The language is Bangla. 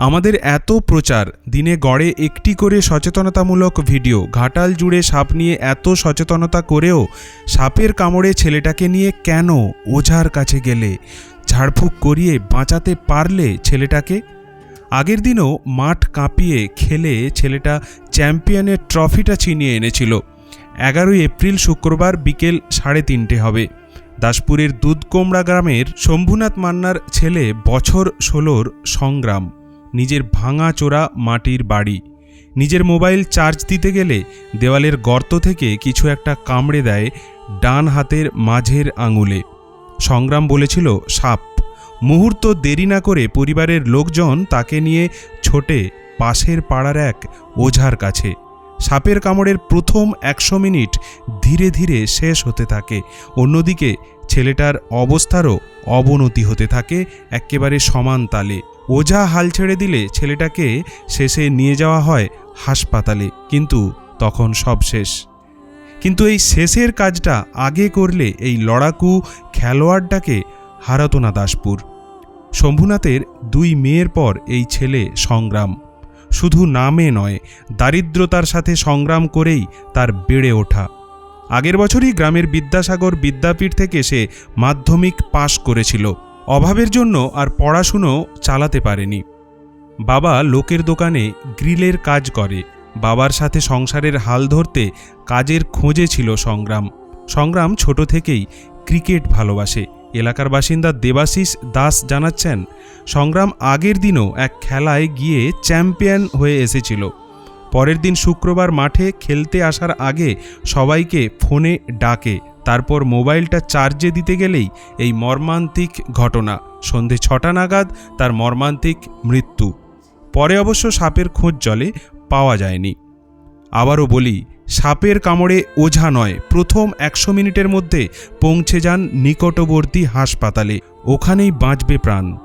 আমাদের এত প্রচার, দিনে গড়ে একটি করে সচেতনতামূলক ভিডিও, ঘাটাল জুড়ে সাপ নিয়ে এত সচেতনতা করেও সাপের কামড়ে ছেলেটাকে নিয়ে কেন ওঝার কাছে গেলে? ঝাড়ফুঁক করিয়ে বাঁচাতে পারলে ছেলেটাকে? আগের দিনও মাঠ কাঁপিয়ে খেলে ছেলেটা চ্যাম্পিয়নের ট্রফিটা ছিনিয়ে এনেছিল। এগারোই এপ্রিল শুক্রবার বিকেল সাড়ে তিনটে হবে। দাসপুরের দুধকোমড়া গ্রামের শম্ভুনাথ মান্নার ছেলে বছর ষোলোর সংগ্রাম। নিজের ভাঙা চোরা মাটির বাড়ি। নিজের মোবাইল চার্জ দিতে গেলে দেওয়ালের গর্ত থেকে কিছু একটা কামড়ে দেয় ডান হাতের মাঝের আঙুলে। সংগ্রাম বলেছিল সাপ। মুহূর্ত দেরি না করে পরিবারের লোকজন তাকে নিয়ে ছোটে পাশের পাড়ার এক ওঝার কাছে। সাপের কামড়ের প্রথম একশো মিনিট ধীরে ধীরে শেষ হতে থাকে। অন্যদিকে ছেলেটার অবস্থারও অবনতি হতে থাকে, একেবারে সমান তালে। ওঝা হাল ছেড়ে দিলে ছেলেটাকে শেষে নিয়ে যাওয়া হয় হাসপাতালে, কিন্তু তখন সব শেষ। কিন্তু এই শেষের কাজটা আগে করলে এই লড়াকু খেলোয়াড়টাকে হারাতো না দাসপুর। শম্ভুনাথের দুই মেয়ের পর এই ছেলে সংগ্রাম। শুধু নামে নয়, দারিদ্রতার সাথে সংগ্রাম করেই তার বেড়ে ওঠা। আগের বছরই গ্রামের বিদ্যাসাগর বিদ্যাপীঠ থেকে সে মাধ্যমিক পাশ করেছিল। অভাবের জন্য আর পড়াশুনো চালাতে পারেনি। বাবা লোকের দোকানে গ্রিলের কাজ করে, বাবার সাথে সংসারের হাল ধরতে কাজের খোঁজে ছিল সংগ্রাম। সংগ্রাম ছোট থেকেই ক্রিকেট ভালোবাসে। এলাকার বাসিন্দা দেবাশিস দাস জানাচ্ছেন, সংগ্রাম আগের দিনও এক খেলায় গিয়ে চ্যাম্পিয়ন হয়ে এসেছিল। পরের দিন শুক্রবার মাঠে খেলতে আসার আগে সবাইকে ফোনে ডাকে। তারপর মোবাইলটা চার্জে দিতে গেলেই এই মর্মান্তিক ঘটনা। সন্ধে ছটা নাগাদ তার মর্মান্তিক মৃত্যু। পরে অবশ্য সাপের খোঁজ জলে পাওয়া যায়নি। আবারও বলি, সাপের কামড়ে ওঝা নয়, প্রথম একশো মিনিটের মধ্যে পৌঁছে যান নিকটবর্তী হাসপাতালে। ওখানেই বাঁচবে প্রাণ।